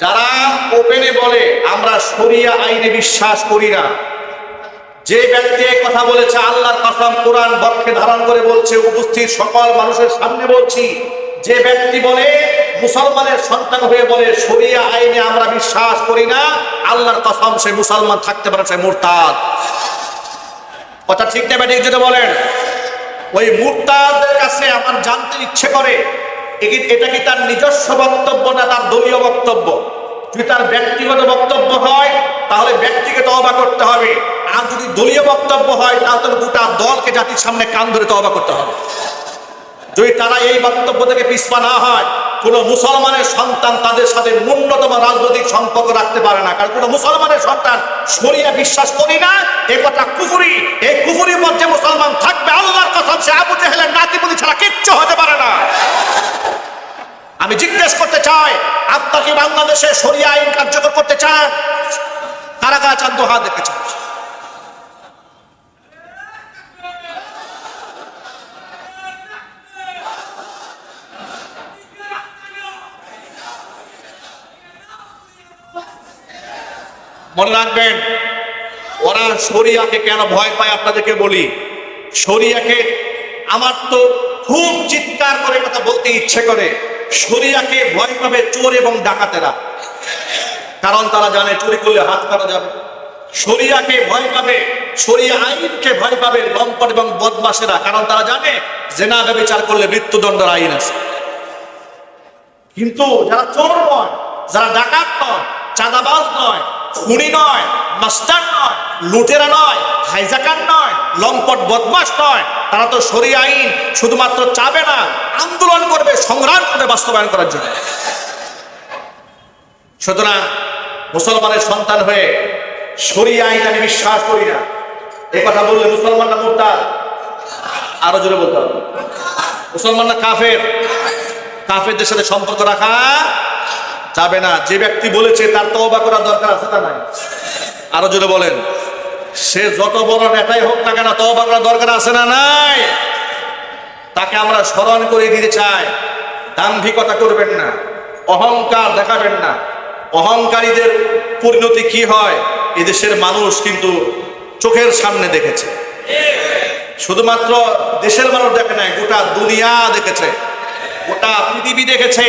যারা ওপেনে বলে, আমরা শরিয়া আইনে বিশ্বাস করি না। যে ব্যক্তি এই কথা বলেছে, আল্লাহর কসম কোরআন বক্ষে ধারণ করে বলছে, উপস্থিত সকল মানুষের সামনে বলছি, যে ব্যক্তি বলে, মুসলমানের সন্তান হয়ে বলে, শরিয়া আইনে আমরা বিশ্বাস করি না, আল্লাহর কসম সে মুসলমান থাকতে পারে, সে মুরতাদ। কথা ঠিক না ব্যাটিক যদি বলেন, ওই মুরতাদের কাছে আমার জানতে ইচ্ছে করে এটা কি তার নিজস্ব বক্তব্য না তার দলীয় বক্তব্য? যদি তার ব্যক্তিগত বক্তব্য হয়, তাহলে ব্যক্তিকে তওবা করতে হবে। আর যদি দলীয় বক্তব্য হয়, তাহলে গোটা দলকে জাতির সামনে কান ধরে তওবা করতে হবে। যদি তারা এই বক্তব্য থেকে পিছপা না হয়, কোন মুসলমানের সন্তান তাদের সাথে ন্যূনতম রাজনৈতিক সম্পর্ক রাখতে পারে না। কারণ কোন মুসলমানের সন্তান সরিয়া বিশ্বাস করি না, এ কথা কুফুরি। এই কুফুরি মধ্যে মুসলমান থাকবে, আল্লাহর কসম, সে আবু জেহেলের নাতিপুতি ছাড়া কিচ্ছু হতে পারে না। আমি জিজ্ঞেস করতে চাই আপনার কি বাংলাদেশে সরিয়া আইন কার্যকর করতে চান কারা কারা চান হাত দেখতে চান মনে রাখবেন, ওরা শরিয়াকে কেন ভয় পায় আপনাদেরকে বলি? শরিয়াকে আমার তো খুব চিৎকার করে কথা বলতে ইচ্ছে করে। শরিয়াকে ভয় পাবে চোর এবং ডাকাতেরা। কারণ তারা জানে চুরি করলে হাত কাটা যাবে। শরিয়াকে ভয় পাবে, শরিয়া আইনকে ভয় পাবে লম্পট এবং বদমাসেরা কারণ তারা জানে যে না ব্যবচার করলে মৃত্যুদণ্ডের আইন আছে। কিন্তু যারা চোর নয়, যারা ডাকাত নয়, চাঁদাবাজ নয় খুনি নয়, মাস্টার নয়, লুটেরা নয়, হাইজাকার নয়, লম্পট বদমাস নয়। তারা তো সরি আইন শুধুমাত্র চাবে না, আন্দোলন করবে, সংগ্রাম করবে বাস্তবায়ন করার জন্য। সুতরাং মুসলমানের সন্তান হয়ে সরি আইন আমি বিশ্বাস করি না। এ কথা বললে মুসলমানরা মোরতাদ। আরও জোরে বলতে হবে। মুসলমানরা কাফের। কাফেরদের সাথে সম্পর্ক রাখা যাবে না। যে ব্যক্তি বলেছে তার তওবা করার দরকার আছে না নাই। আরও জোরে বলেন, সে যত বড় নেতাই হোক না কেন তওবা করার দরকার আছে না নাই? তাকে আমরা স্মরণ করে দিতে চাই। দাম্ভিকতা করবেন না, অহংকার দেখাবেন না। অহংকারীদের পরিণতি কি হয়? এদেশের মানুষ কিন্তু চোখের সামনে দেখেছে। শুধুমাত্র দেশের মানুষ দেখে নাই, গোটা দুনিয়া দেখেছে। গোটা পৃথিবী দেখেছে।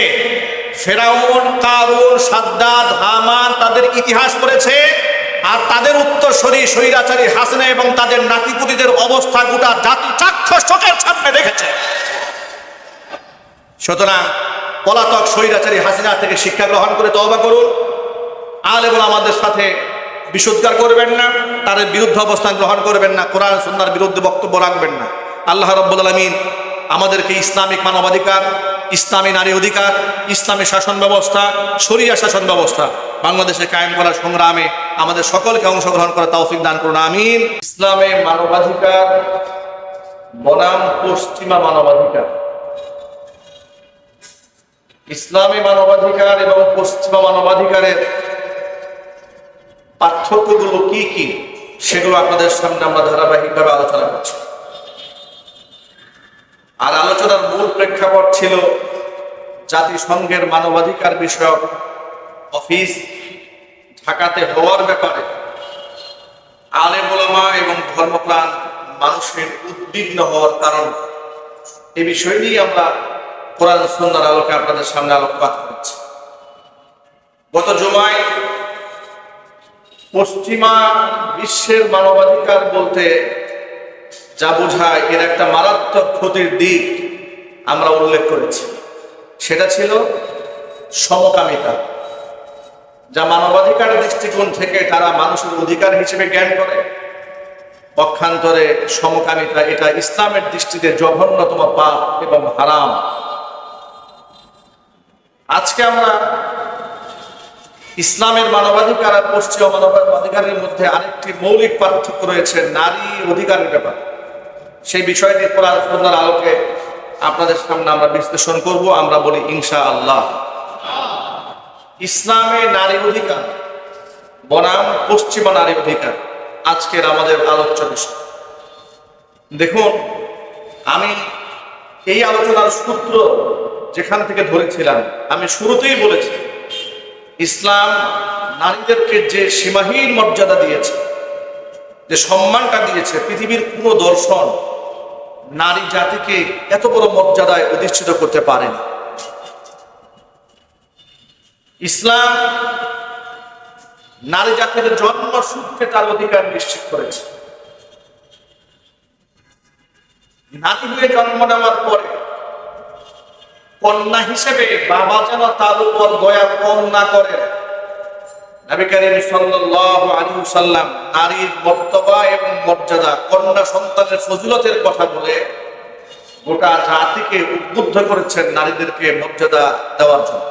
ফেরাউন, কারুন, সাদ্দাদ, হামান তাদের ইতিহাস পড়েছে আর তাদের উত্তরসরী স্বৈরাচারী হাসিনা এবং তাদের নাতিপুতিদের অবস্থা গোটা জাতি চাক্ষুষ চোখের সামনে দেখেছে। সুতরাং পলাতক স্বৈরাচারী হাসিনা থেকে শিক্ষা গ্রহণ করে তওবা করুন। আলেবুল আমাদের সাথে বিশুদ্ধার করবেন না, তাদের বিরুদ্ধে অবস্থান গ্রহণ করবেন না, কোরআন সুন্নার বিরুদ্ধে বক্তব্য রাখবেন না। আল্লাহ রব্বুল আলমিন আমাদেরকে ইসলামিক মানবাধিকার ইসলামী নারী অধিকার, ইসলামী শাসন ব্যবস্থা, শরিয়া শাসন ব্যবস্থা, বাংলাদেশে কায়েম করার সংগ্রামে আমাদের সকলকে অংশগ্রহণ করা তৌফিক দান করুন, আমিন। ইসলামে মানবাধিকার বনাম পশ্চিমা মানবাধিকার। ইসলামী মানবাধিকার এবং পশ্চিমা মানবাধিকারের পার্থক্যগুলো কি কি, সেগুলো আপনাদের সামনে আমরা ধারাবাহিকভাবে আলোচনা করছি। আর আলোচনার মূল প্রেক্ষাপট ছিল জাতিসংঘের মানবাধিকার বিষয়ক অফিস ঢাকাতে হওয়ার ব্যাপারে আলেম ওলামা এবং ধর্মপ্রাণ মানুষের উদ্বিগ্ন হওয়ার কারণ। এ বিষয় নিয়ে আমরা কোরআন সুন্দর আলোকে আপনাদের সামনে আলোকপাত করছি। গত জুমায় পশ্চিমা বিশ্বের মানবাধিকার বলতে যা বোঝায়, এর একটা মারাত্মক ক্ষতির দিক আমরা উল্লেখ করেছি। সেটা ছিল সমকামিতা, যা মানবাধিকার দৃষ্টিকোণ থেকে তারা মানুষের অধিকার হিসেবে জ্ঞান করে। পক্ষান্তরে সমকামিতা এটা ইসলামের দৃষ্টিতে জঘন্যতম পাপ এবং হারাম। আজকে আমরা ইসলামের মানবাধিকার আর পশ্চিম মানবাধিকারের মধ্যে আরেকটি মৌলিক পার্থক্য রয়েছে, নারী অধিকারের ব্যাপার। সেই বিষয়টি কোরআন আলোকে আপনাদের সামনে আমরা বিশ্লেষণ করব, আমরা বলি ইনশা আল্লাহ ইসলামে নারী অধিকার, বনাম পশ্চিমা নারী অধিকার, আজকের আমাদের আলোচ্য বিষয়। দেখুন, আমি এই আলোচনার সূত্র যেখান থেকে ধরেছিলাম, আমি শুরুতেই বলেছি, ইসলাম নারীদেরকে যে সীমাহীন মর্যাদা দিয়েছে, যে সম্মানটা দিয়েছে, পৃথিবীর কোনো দর্শন নারী জাতিকে এত বড় মর্যাদায় অধিষ্ঠিত করতে পারেনি। ইসলাম নারী জাতির জন্মসূত্রে তার অধিকার নিশ্চিত করেছে। নারী হয়ে জন্ম নেওয়ার পরে কন্যা হিসেবে বাবা যেন তার উপর দয়া কম না করে নবী করিম সাল্লাল্লাহু আলাইহি সাল্লাম নারীর মর্তবা এবং মর্যাদা, কন্যা সন্তানের ফজিলতের কথা বলে গোটা জাতিকে উদ্বুদ্ধ করেছেন নারীদেরকে মর্যাদা দেওয়ার জন্য।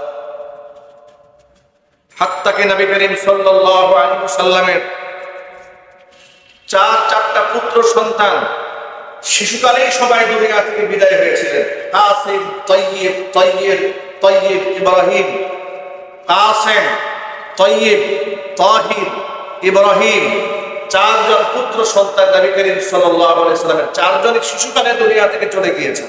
হাত্তাকে নবী করিম সাল্লাল্লাহু আলাইহি সাল্লামের চার, চারটা পুত্র সন্তান শিশুকালেই সবাই দুনিয়া থেকে বিদায় হয়েছিলেন। কাসিম, তৈয়ব তৈয়ব তৈয়ব ইব্রাহিম, কাসেম তৈয়ব, তাহির, ইব্রাহিম, চারজন পুত্র সন্তান নবী করিম সাল্লামের চারজনই শিশুকালে দুনিয়া থেকে চলে গিয়েছেন।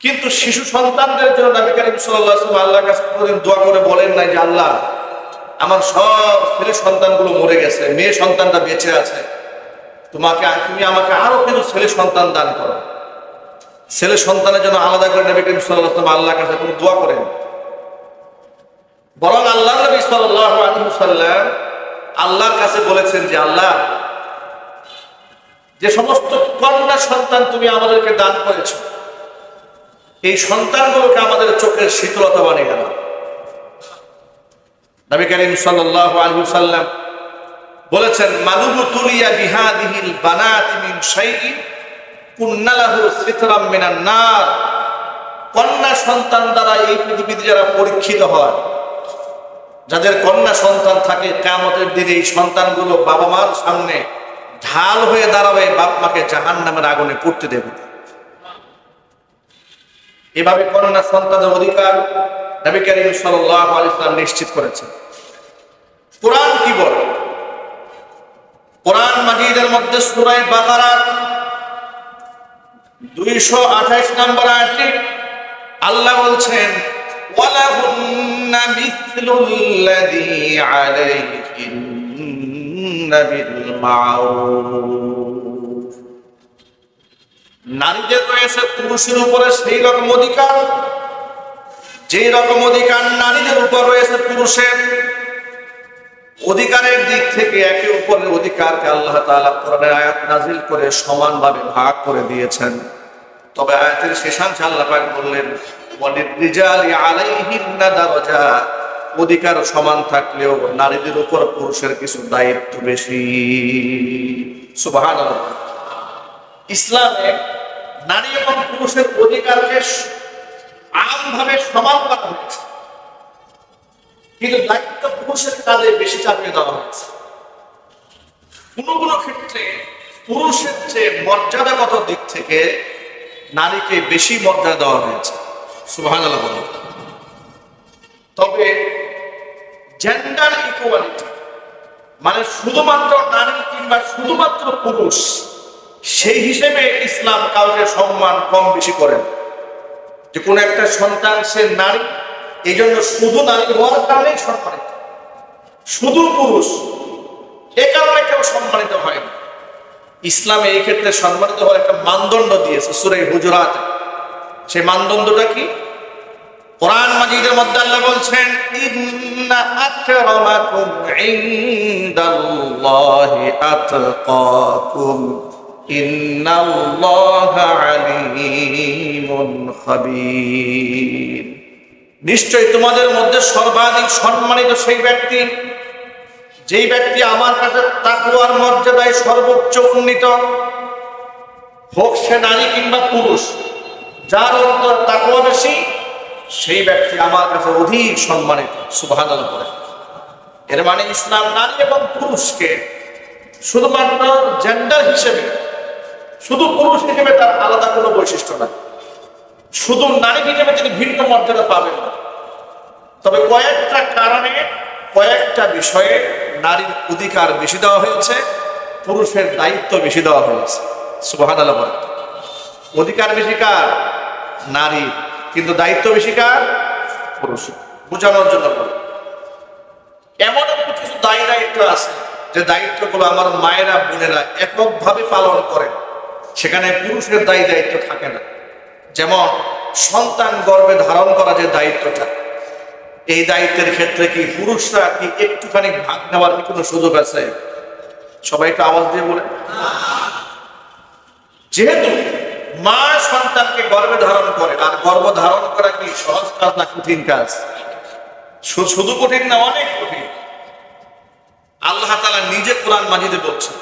কিন্তু শিশু সন্তানদের জন্য নবী করিম ওয়াসাল্লাম আল্লাহর কাছে কোনোদিন দোয়া করে বলেন নাই যে, আল্লাহ, আমার সব ছেলে সন্তানগুলো মরে গেছে, মেয়ে সন্তানটা বেঁচে আছে। তোমাকে, তুমি আমাকে আরও কিন্তু ছেলে সন্তান দান করো। ছেলে সন্তানের জন্য আলাদা করে নবী করিম ওয়াসাল্লাম আল্লাহর কাছে কোনো দোয়া করেন। বরং আল্লাহ নবী আলাইহি আল্লাহর কাছে বলেছেন যে, আল্লাহ, যে সমস্ত কন্যা সন্তান তুমি আমাদেরকে দান করেছ, এই সন্তানগুলোকে আমাদের চোখের শীতলতা বানিয়ে গেল নবী করিম সাল্লাল্লাহু আলাইহি সাল্লাম বলেছেন মালুবু তুলিয়া বিহাদিহিল বানাতি মিন শাইইন কুন্নালাহু সিতরাম মিনান কন্যা সন্তান দ্বারা এই পৃথিবীতে যারা পরীক্ষিত হয় যাদের কন্যা সন্তান থাকে কামতের দিনে এই সন্তানগুলো বাবা মার সামনে ঢাল হয়ে দাঁড়াবে বাপ মাকে জাহান নামের আগুনে পড়তে দেবে। এভাবে কন্যা সন্তানের অধিকার নবী করিম আলাইহি নিশ্চিত করেছেন। কোরআন কি বলে? কোরআন মাজিদের মধ্যে সূরা বাকারা 228 নম্বর আয়াতে আল্লাহ বলছেন ওয়ালাহুন্না নারীদের রয়েছে পুরুষের উপরে সেই রকম অধিকার যে রকম অধিকার নারীদের উপর রয়েছে পুরুষের। অধিকারের দিক থেকে একে অপরের অধিকারকে আল্লাহ আয়াত নাজিল করে সমানভাবে ভাগ করে দিয়েছেন। তবে আয়াতের শেষাংশে আল্লাহ বললেন অধিকার সমান থাকলেও নারীদের উপর পুরুষের কিছু দায়িত্ব বেশি। সুবহানাল্লাহ। ইসলামে নারী এবং পুরুষের অধিকারকে আমভাবে সমান করা হয়েছে কিন্তু দায়িত্ব পুরুষের কাজে বেশি চাপিয়ে দেওয়া হয়েছে কোনো কোনো ক্ষেত্রে পুরুষের চেয়ে মর্যাদাগত দিক থেকে নারীকে বেশি মর্যাদা দেওয়া হয়েছে। সুবাহান তবে জেন্ডার ইকুয়ালিটি মানে শুধুমাত্র নারী কিংবা শুধুমাত্র পুরুষ, সেই হিসেবে ইসলাম কাউকে সম্মান কম বেশি করেন যে কোনো একটা সন্তান সে নারী, এই জন্য শুধু নারী হওয়ার কারণেই সম্মানিত। শুধু পুরুষ, এ কারণে কেউ সম্মানিত হয় না। ইসলামে এই ক্ষেত্রে সম্মানিত হওয়ার একটা মানদণ্ড দিয়েছে সুরাই হুজুরাত। সেই মানদণ্ডটা কি? কোরআন মাজিদের মধ্যে আল্লাহ বলছেন, ইন্না আকরামাকুম ইনদাল্লাহি আতকাকুম। নিশ্চয় তোমাদের মধ্যে সর্বাধিক সম্মানিত সেই ব্যক্তি, যেই ব্যক্তি আমার কাছে তাকুয়ার মর্যাদায় সর্বোচ্চ উন্নীত। হোক সে নারী কিংবা পুরুষ, যার অন্তর তাকুয়া বেশি সেই ব্যক্তি আমার কাছে অধিক সম্মানিত সুভান করে এর মানে ইসলাম নারী এবং পুরুষকে শুধুমাত্র জেন্ডার হিসেবে, শুধু পুরুষ হিসেবে তার আলাদা কোনো বৈশিষ্ট্য নাই। শুধু নারী হিসেবে তিনি ভিন্ন মর্যাদা পাবেন না। তবে কয়েকটা কারণে, কয়েকটা বিষয়ে নারীর অধিকার বেশি দেওয়া হয়েছে, পুরুষের দায়িত্ব বেশি দেওয়া হয়েছে। আল্লাহ অধিকার বেশি কার? নারী কিন্তু দায়িত্ব বেশি কার পুরুষের বোঝানোর জন্য বলে। এমন কিছু দায়ী দায়িত্ব আছে যে দায়িত্বগুলো আমার মায়েরা, বোনেরা এককভাবে পালন করেন। সেখানে পুরুষের দায়ী দায়িত্ব থাকে না। যেমন সন্তান গর্ভে ধারণ করা যে দায়িত্বটা, এই দায়িত্বের ক্ষেত্রে কি পুরুষরা কি একটুখানি ভাগ নেওয়ার কি কোনো সুযোগ আছে? সবাই একটু আওয়াজ দিয়ে বলে। যেহেতু মা সন্তানকে গর্ভে ধারণ করে আর গর্ভ ধারণ করা কি সহজ কাজ না কঠিন কাজ শু- শুধু কঠিন না অনেক কঠিন আল্লাহ তাআলা নিজে কোরআন মাজিদে বলছেন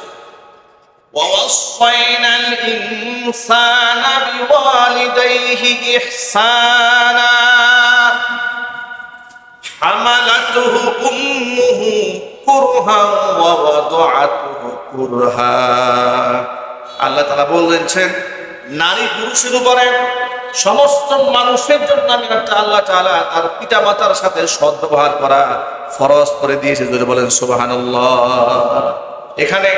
ووصينا الإنسان بوالديه إحسانا حملته أمه كرها ووضعته كرها আল্লাহ তালা বলছেন নারী পুরুষের উপরে সমস্ত মানুষের জন্য আমি আল্লাহ তাআলা তার পিতা মাতার সাথে সদ্ব্যবহার করা ফরজ করে দিয়েছে। যদি বলেন, সুবহানাল্লাহ। এখানে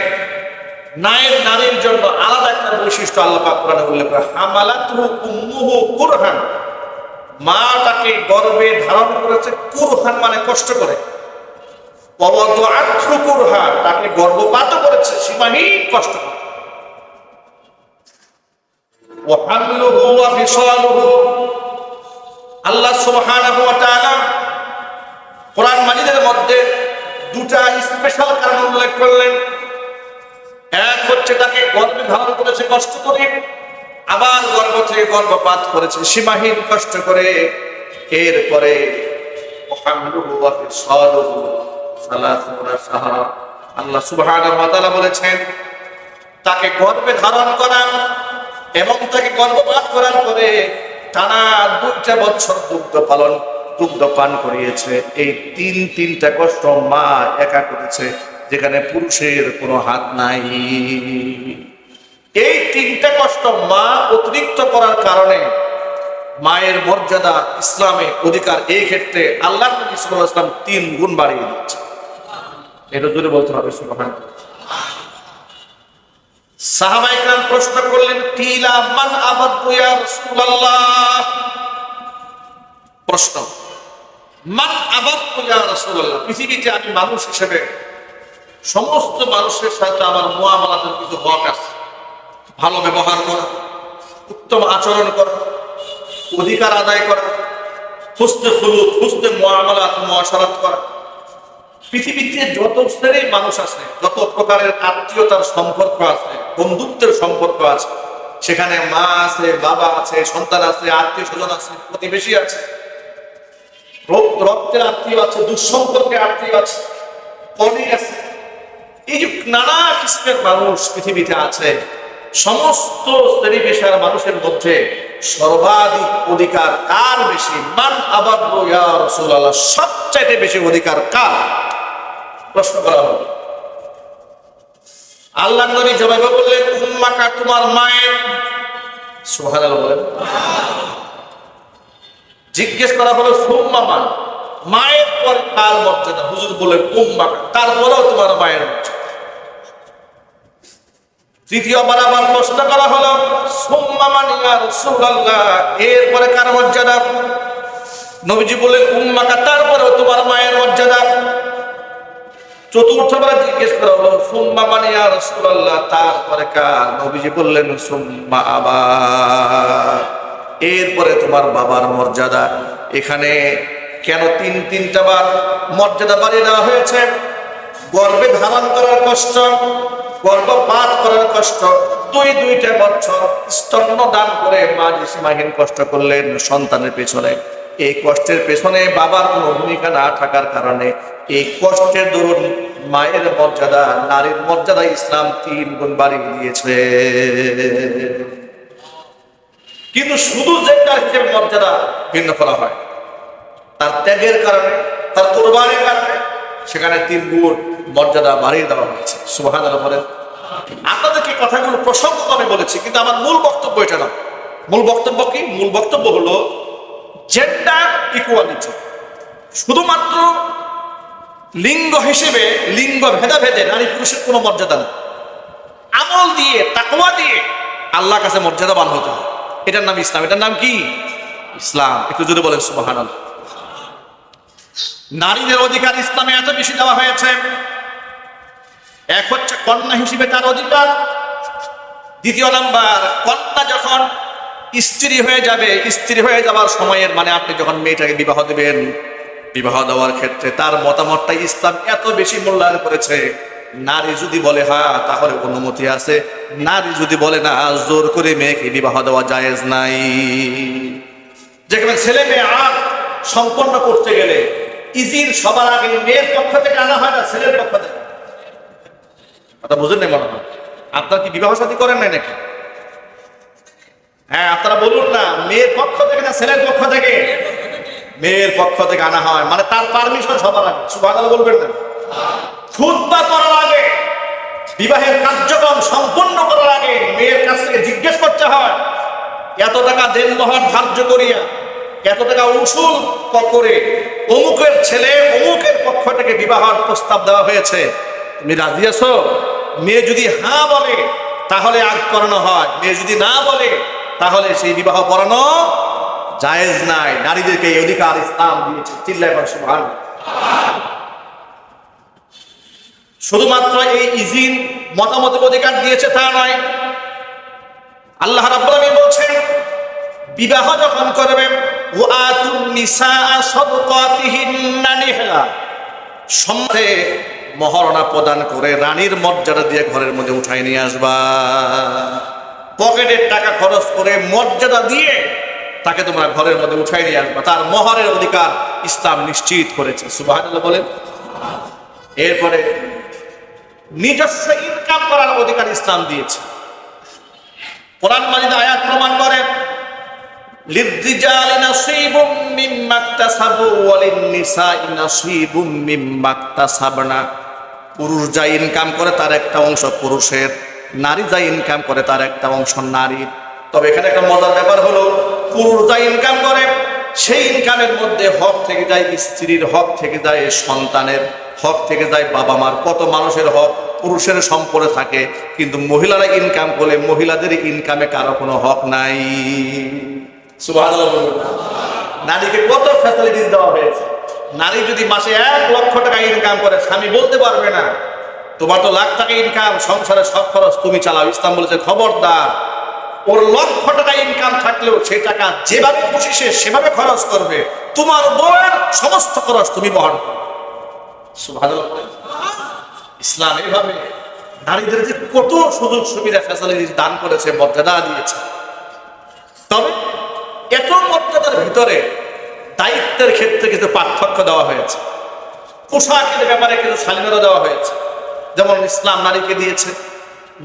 নায়ের নারীর জন্য আলাদা একটা বৈশিষ্ট্য আল্লাহ পাক উল্লেখ করে হামালাতুহু কুরহান। মা তাকে গর্ভে ধারণ করেছে, কুরহান মানে কষ্ট করে। অবদাআতহু কুরহা তাকে গর্ভপাত করেছে, সীমাহীন কষ্ট করে। ওয়া ফিসালুহু। আল্লাহ সুবহানাহু ওয়া মধ্যে দুটা কারণ উল্লেখ করলেন। এক হচ্ছে তাকে ধারণ করেছে, কষ্ট করে, আবার গর্ভ থেকে গর্ভপাত করেছে, সীমাহীন কষ্ট করে। এরপরে আল্লাহ সুবহানাহু বলেছেন, তাকে গর্ভে ধারণ করা এবং তাকে গর্ভপাত করার পরে টানা দুইটা বছর দুগ্ধ পালন, দুগ্ধ পান করিয়েছে। এই তিন, তিনটা কষ্ট মা একা করেছে, যেখানে পুরুষের কোনো হাত নাই। এই তিনটা কষ্ট মা অতিরিক্ত করার কারণে মায়ের মর্যাদা, ইসলামে অধিকার, এই ক্ষেত্রে আল্লাহ আলাইহি তিন গুণ বাড়িয়ে দিচ্ছে। এটা জোরে বলতে হবে, সুবহানাল্লাহ। সাহাবাইকার প্রশ্ন করলেন, কিলা মান আবাদু ইয়া রাসূলুল্লাহ? প্রশ্ন, মান আবাদু ইয়া রাসূলুল্লাহ? পৃথিবীতে আমি মানুষ হিসেবে সমস্ত মানুষের সাথে আমার মুআমালাতের কিছু হক আছে। ভালো ব্যবহার করা, উত্তম আচরণ করা, অধিকার আদায় করা হুসনে খুলুক হুসনে মুআমালাত, মুআশারাত করা। পৃথিবীতে যত শ্রেণির মানুষ আছে, যত প্রকারের আত্মীয়তার সম্পর্ক আছে, বন্ধুত্বের সম্পর্ক আছে, সেখানে মা আছে, বাবা আছে, সন্তান আছে, আত্মীয় স্বজন আছে, প্রতিবেশী আছে রক- রক্তের আত্মীয় আছে, দুঃসম্পর্কে আত্মীয় আছে কলিগ আছে। এই যে নানা কিসমের মানুষ পৃথিবীতে আছে, সমস্ত শ্রেণি পেশার মানুষের মধ্যে সর্বাধিক অধিকার কার বেশি? মান রসুল্লাহ সবচাইতে বেশি অধিকার কার? প্রশ্ন করা হলো। আল্লাহ নবী জবাবে বললেন, উম্মাকা, তোমার মায়ের সুবহানাল্লাহ বলেন। জিজ্ঞেস করা হলো, সুম্মা মান মায়ের পর কার মর্যাদা? হুজুর বলেন উম্মাকা, তারপরেও তোমার মায়ের মর্যাদা। তৃতীয়বার আবার প্রশ্ন করা হলো এরপরে কার মর্যাদা? নবীজি বললেন, উম্মাকা, তারপরেও তোমার মায়ের মর্যাদা। চতুর্থবার জিজ্ঞেস করা হলো সুম্মা মানে আর রাসূলুল্লাহ? তারপরে কার? নবীজি বললেন, সুম্মা আবার এরপরে তোমার বাবার মর্যাদা। এখানে কেন তিন তিনটা বার মর্যাদা বাড়িয়ে দেওয়া হয়েছে? গর্ভে ধারণ করার কষ্ট, গর্ভপাত করার কষ্ট, দুই দুইটা বছর স্তন্য দান করে মা সীমাহীন কষ্ট করলেন সন্তানের পেছনে। এই কষ্টের পেছনে বাবার কোনো ভূমিকা না থাকার কারণে এই কষ্টের দরুন মায়ের মর্যাদা, নারীর মর্যাদা ইসলাম তিন গুণ বাড়িয়ে দিয়েছে। কিন্তু শুধু জেন্ডার হিসেবে মর্যাদা ভিন্ন করা হয়, তার ত্যাগের কারণে, তার কোরবানির কারণে সেখানে তিন গুণ মর্যাদা বাড়িয়ে দেওয়া হয়েছে। সুবাহান বলেন। আপনাদেরকে কথাগুলো প্রসঙ্গ আমি বলেছি, কিন্তু আমার মূল বক্তব্য এটা না। মূল বক্তব্য কি? মূল বক্তব্য হলো জেন্ডার ইকুয়ালিটি শুধুমাত্র লিঙ্গ হিসেবে লিঙ্গ ভেদাভেদে নারী পুরুষের কোনো মর্যাদা নেই। আমল দিয়ে, তাকওয়া দিয়ে আল্লাহ কাছে মর্যাদাবান হতে হয়। এটার নাম ইসলাম। এটার নাম কি? ইসলাম। একটু যদি বলেন সুবাহান নারীদের অধিকার ইসলামে এত বেশি দেওয়া হয়েছে। এক হচ্ছে কন্যা হিসেবে তার অধিকার। দ্বিতীয় নাম্বার, কন্যা যখন স্ত্রী হয়ে যাবে, স্ত্রী হয়ে যাওয়ার সময়ের মানে আপনি যখন মেয়েটাকে বিবাহ দেবেন, বিবাহ দেওয়ার ক্ষেত্রে তার মতামতটা ইসলাম এত বেশি মূল্যায়ন করেছে, নারী যদি বলে হ্যাঁ তাহলে অনুমতি আছে। নারী যদি বলে, না, জোর করে মেয়েকে বিবাহ দেওয়া জায়েজ নাই। যেখানে ছেলে মেয়ে আর সম্পন্ন করতে গেলে ইজির সবার আগে মেয়ের পক্ষ থেকে আনা হয় না, ছেলের পক্ষ থেকে? কথা বুঝেন নাই মনে হয়? আপনার কি বিবাহ সাথী করেন নাই নাকি? হ্যাঁ আপনারা বলুন না, মেয়ের পক্ষ থেকে না ছেলের পক্ষ থেকে? মেয়ের পক্ষ থেকে আনা হয় মানে তার পারমিশন সবার আগে সুভাগ বলবেন না। খুদ্া করার আগে, বিবাহের কার্যক্রম সম্পন্ন করার আগে মেয়ের কাছ থেকে জিজ্ঞেস করতে হয়, এত টাকা দেনমোহর ধার্য করিয়া, এত টাকা উসুল করে অমুকের ছেলে অমুকের পক্ষ থেকে বিবাহের প্রস্তাব দেওয়া হয়েছে? তুমি রাজি আছো? মেয়ে যদি হ্যাঁ বলে, তাহলে আগ করানো হয়। মেয়ে যদি না বলে তাহলে সেই বিবাহ পড়ানো জায়েজ নাই। নারীদেরকে এই অধিকার ইসলাম দিয়েছে। চিল্লায় সুভান শুধুমাত্র এই ইজিন মতামতের অধিকার দিয়েছে তা নয়, আল্লাহ রাব্বুল বলছেন, বিবাহ যখন করবে, ওয়াতুন নিসা সাদকাতিহিন্না নিহলা। সম্মানে মহারণা প্রদান করে রানীর মর্যাদা দিয়ে ঘরের মধ্যে উঠাই নিয়ে আসবা। পকেটের টাকা খরচ করে মর্যাদা দিয়ে তাকে তোমরা ঘরের মধ্যে উঠাই নিয়ে আসবা তার মহরের অধিকার ইসলাম নিশ্চিত করেছে। সুবহানাল্লাহ বলেন। এরপরে নিজস্ব ইনকাম করার অধিকার ইসলাম দিয়েছে। কোরআন মাজিদ আয়াত প্রমাণ করে নাসীবুম মিম্মা ইকতাসাবু ওয়া লিন-নিসাই নাসীবুম মিম্মা ইকতাসাবনা পুরুষ যা ইনকাম করে তার একটা অংশ পুরুষের। নারী যা ইনকাম করে তার একটা অংশ নারীর। তবে এখানে একটা মজার ব্যাপার হলো, পুরুষ যা ইনকাম করে, সেই ইনকামের মধ্যে হক থেকে যায় স্ত্রীর হক থেকে যায় সন্তানের হক থেকে যায় বাবা মার কত মানুষের হক পুরুষের সম্পদে থাকে, কিন্তু মহিলারা ইনকাম করলে মহিলাদের ইনকামে কারও কোনো হক নাই। নারীকে কত ফ্যাসিলিটিস দেওয়া হয়েছে? নারী যদি মাসে এক লক্ষ টাকা ইনকাম করে, স্বামী বলতে পারবে না। তোমার তো লাখ টাকা ইনকাম সংসারে সব খরচ তুমি চালাও। ইসলাম বলেছে, খবরদার, ওর লক্ষ টাকা ইনকাম থাকলেও সেই টাকা যেভাবে খুশি সে সেভাবে খরচ করবে। তোমার বউয়ের সমস্ত খরচ তুমি বহন করবে ইসলাম এইভাবে নারীদের যে কত সুযোগ সুবিধা ফ্যাসিলিটিস দান করেছে, মর্যাদা দিয়েছে। তবে এত মর্যাদার ভিতরে দায়িত্বের ক্ষেত্রে কিছু পার্থক্য দেওয়া হয়েছে। পোশাকের ব্যাপারে কিছু স্বাধীনতা দেওয়া হয়েছে। যেমন ইসলাম নারীকে দিয়েছে।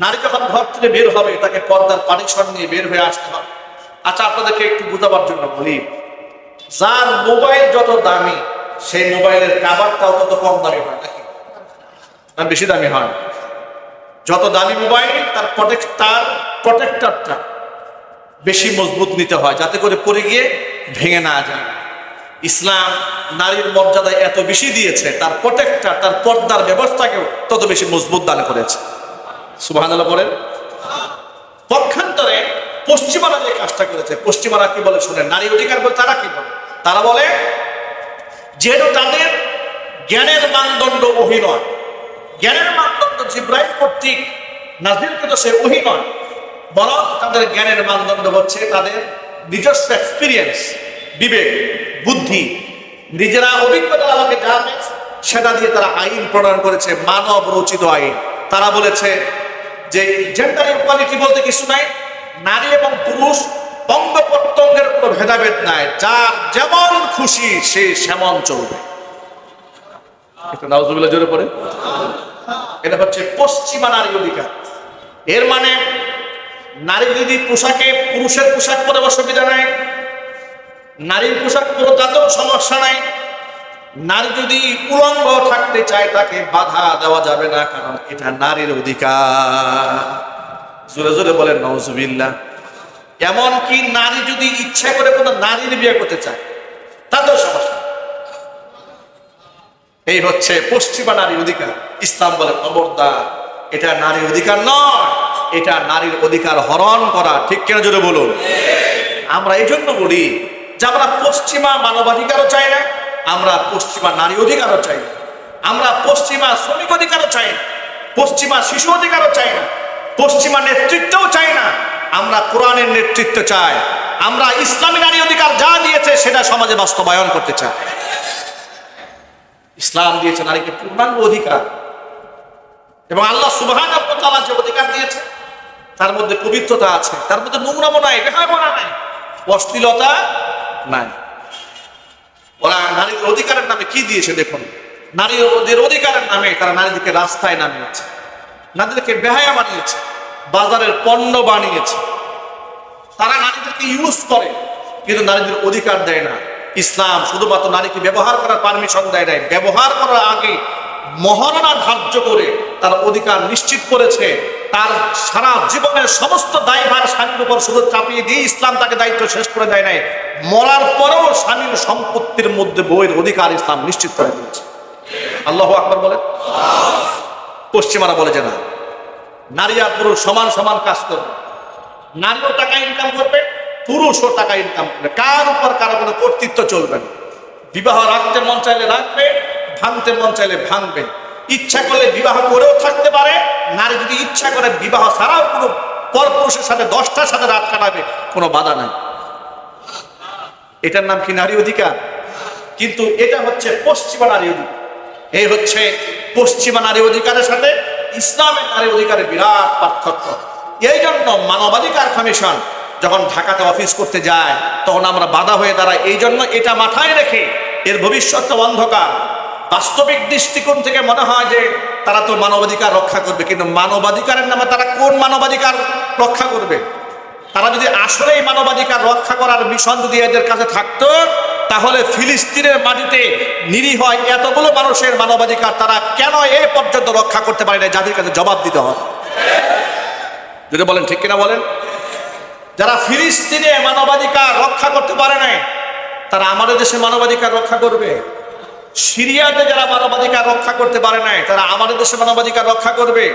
নারী যখন ঘর থেকে বের হবে, তাকে পর্দার পারিসর নিয়ে বের হয়ে আসতে হবে। আচ্ছা আপনাদেরকে একটু বোঝাবার জন্য বলি, যার মোবাইল যত দামি, সেই মোবাইলের কাভারটাও তত কম দামি হয়, নাকি? না, বেশি দামি হয় যত দামি মোবাইল, তার প্রটেক্ট তার প্রটেক্টরটা বেশি মজবুত নিতে হয়, যাতে করে পড়ে গিয়ে ভেঙে না যায়। ইসলাম নারীর মর্যাদা এত বেশি দিয়েছে, তার প্রটেক্টর তার পর্দার ব্যবস্থাকেও তত বেশি মজবুত দান করেছে। সুবহানাল্লাহ বলেন। পক্ষান্তরে পশ্চিমারা যে কাজটা করেছে, পশ্চিমারা কি বলে শুনে নারী অধিকার বলে তারা কি বলে? তারা বলে, যেহেতু তাদের জ্ঞানের মানদণ্ড ওহি নয়, জ্ঞানের মানদণ্ড জিব্রাইল কর্তৃক নাজিরকৃত সে ওহি নয়, বরং তাদের জ্ঞানের মানদণ্ড হচ্ছে তাদের নিজস্ব এক্সপিরিয়েন্স বিবেক, বুদ্ধি, নিজেরা অভিজ্ঞতা আমাকে যা সেটা দিয়ে তারা আইন প্রণয়ন করেছে, মানব রচিত আইন। তারা বলেছে যে জেন্ডার ইকুয়ালিটি বলতে কিছু নাই, নারী এবং পুরুষ অঙ্গ প্রত্যঙ্গের কোনো ভেদাভেদ নাই, যার যেমন খুশি সে সেমন চলবে। নাউজুবিল্লাহ জোরে পড়ে। এটা হচ্ছে পশ্চিমা নারী অধিকার। এর মানে নারী যদি পোশাকে পুরুষের পোশাক পরে অসুবিধা নাই নারীর পোশাক পরে তাতেও সমস্যা নাই। নারী যদি উলঙ্গ থাকতে চায়, তাকে বাধা দেওয়া যাবে না, কারণ এটা নারীর অধিকার। জোরে জোরে বলেন নজুবিল্লা এমনকি নারী যদি ইচ্ছা করে কোনো নারীর বিয়ে করতে চায়, তাতেও সমস্যা। এই হচ্ছে পশ্চিমা নারীর অধিকার। ইসলাম বলে খবরদার। এটা নারীর অধিকার নয়, এটা নারীর অধিকার হরণ করা। ঠিক কেন জোরে বলুন? আমরা এই জন্য বলি যে আমরা পশ্চিমা মানবাধিকারও চাই না, আমরা পশ্চিমা নারী অধিকারও চাই না, আমরা পশ্চিমা শ্রমিক অধিকারও চাই না, পশ্চিমা শিশু অধিকারও চাই না, পশ্চিমা নেতৃত্বও চাই না, আমরা কোরআনের নেতৃত্ব চাই, আমরা ইসলামী নারী অধিকার যা দিয়েছে সেটা সমাজে বাস্তবায়ন করতে চাই। ইসলাম দিয়েছে নারীকে পূর্ণাঙ্গ অধিকার, এবং আল্লাহ সুবহান যে অধিকার দিয়েছে, তার মধ্যে পবিত্রতা আছে, তার মধ্যে নোংরামো নাই বেহায়মনা নাই, অশ্লীলতা নাই। ওরা নারীর অধিকারের নামে কি দিয়েছে দেখুন। নারীদের অধিকারের নামে তারা নারীদেরকে রাস্তায় নামিয়েছে। নারীদেরকে বেহায়া বানিয়েছে, বাজারের পণ্য বানিয়েছে। তারা নারীদেরকে ইউজ করে, কিন্তু নারীদের অধিকার দেয় না। ইসলাম শুধুমাত্র নারীকে ব্যবহার করার পারমিশন দেয় নাই। ব্যবহার করার আগে মহারণা ধার্য করে তার অধিকার নিশ্চিত করেছে। তার সারা জীবনের সমস্ত দায়ভার স্বামীর উপর শুধু চাপিয়ে দিয়ে ইসলাম তাকে দায়িত্ব শেষ করে দেয় নাই, মরার পরেও স্বামীর সম্পত্তির মধ্যে বইয়ের অধিকার ইসলাম নিশ্চিত করে দিয়েছে। আল্লাহ আকবর বলে পশ্চিমারা বলে যে না, নারী আর পুরুষ সমান সমান কাজ করবে। নারীও টাকা ইনকাম করবে, পুরুষও টাকা ইনকাম করবে। কার উপর কারও কোনো কর্তৃত্ব চলবে না। বিবাহ রাখতে মন চাইলে রাখবে, ভাঙতে মন চাইলে ভাঙবে। ইচ্ছা করলে বিবাহ করেও থাকতে পারে। নারী যদি ইচ্ছা করে বিবাহ ছাড়াও কোনো পরপুরুষের সাথে, দশটার সাথে রাত কাটাবে, কোনো বাধা নাই। এটার নাম কি নারী অধিকার? কিন্তু এটা হচ্ছে পশ্চিমা নারী অধিকার। এই হচ্ছে পশ্চিমা নারী অধিকারের সাথে ইসলামের নারী অধিকারের বিরাট পার্থক্য। এই জন্য মানবাধিকার কমিশন যখন ঢাকাতে অফিস করতে যায়, তখন আমরা বাধা হয়ে দাঁড়াই। এই জন্য এটা মাথায় রেখে এর ভবিষ্যৎ অন্ধকার। বাস্তবিক দৃষ্টিকোণ থেকে মনে হয় যে তারা তো মানবাধিকার রক্ষা করবে, কিন্তু মানবাধিকারের নামে তারা কোন মানবাধিকার রক্ষা করবে? তারা যদি আসলেই মানবাধিকার রক্ষা করার মিশন যদি এদের কাছে থাকতো, তাহলে ফিলিস্তিনের মাটিতে নিরীহ এতগুলো মানুষের মানবাধিকার তারা কেন এ পর্যন্ত রক্ষা করতে পারে না যাদের কাছে জবাব দিতে হবে। যদি বলেন, ঠিক কিনা বলেন? যারা ফিলিস্তিনে মানবাধিকার রক্ষা করতে পারে নাই, তারা আমাদের দেশে মানবাধিকার রক্ষা করবে? সিরিয়াতে যারা মানবাধিকার রক্ষা করতে পারে নাই, তারা আমাদের দেশে মানবাধিকার রক্ষা করবে।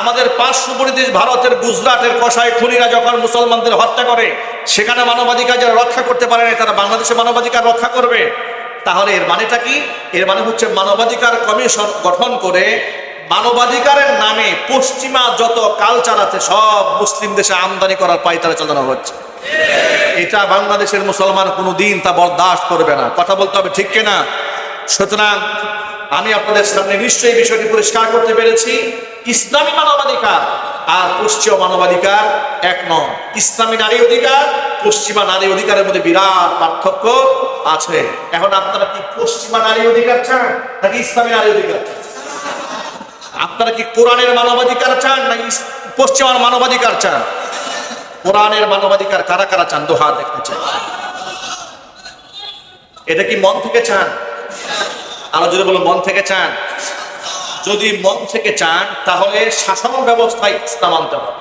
আমাদের পার্শ্ববর্তী দেশ ভারতের, গুজরাটের কষাই খুনিরা যখন মুসলমানদের হত্যা করে, সেখানে মানবাধিকার যারা রক্ষা করতে পারে নাই, তারা বাংলাদেশে মানবাধিকার রক্ষা করবে। তাহলে এর মানেটা কি? এর মানে হচ্ছে মানবাধিকার কমিশন গঠন করে মানবাধিকারের নামে পশ্চিমা যত কালচার আছে, সব মুসলিম দেশে আমদানি করার পাইতারা চালানো হচ্ছে। এটা বাংলাদেশের মুসলমান কোনো দিন তা বরদাস্ত করবে না। কথা বলতে হবে ঠিক কিনা? সুতরাং আমি আপনাদের সামনে নিশ্চয়ই বিষয়টি পরিষ্কার করতে পেরেছি। ইসলামী মানবাধিকার আর পশ্চিমা মানবাধিকার এক নয়। ইসলামী নারী অধিকার, পশ্চিমা নারী অধিকারের মধ্যে বিরাট পার্থক্য আছে। এখন আপনারা কি পশ্চিমা নারী অধিকার চান, নাকি ইসলামী নারী অধিকার আপনারা কি কোরআনের মানবাধিকার চান, নাকি পশ্চিমার মানবাধিকার চান? কোরআনের মানবাধিকার কারা কারা চান, দোহা দেখতে চান এটা কি মন থেকে চান? আরও যদি বলো মন থেকে চান। যদি মন থেকে চান, তাহলে শাসন ব্যবস্থায় ইসলাম আনতে হবে।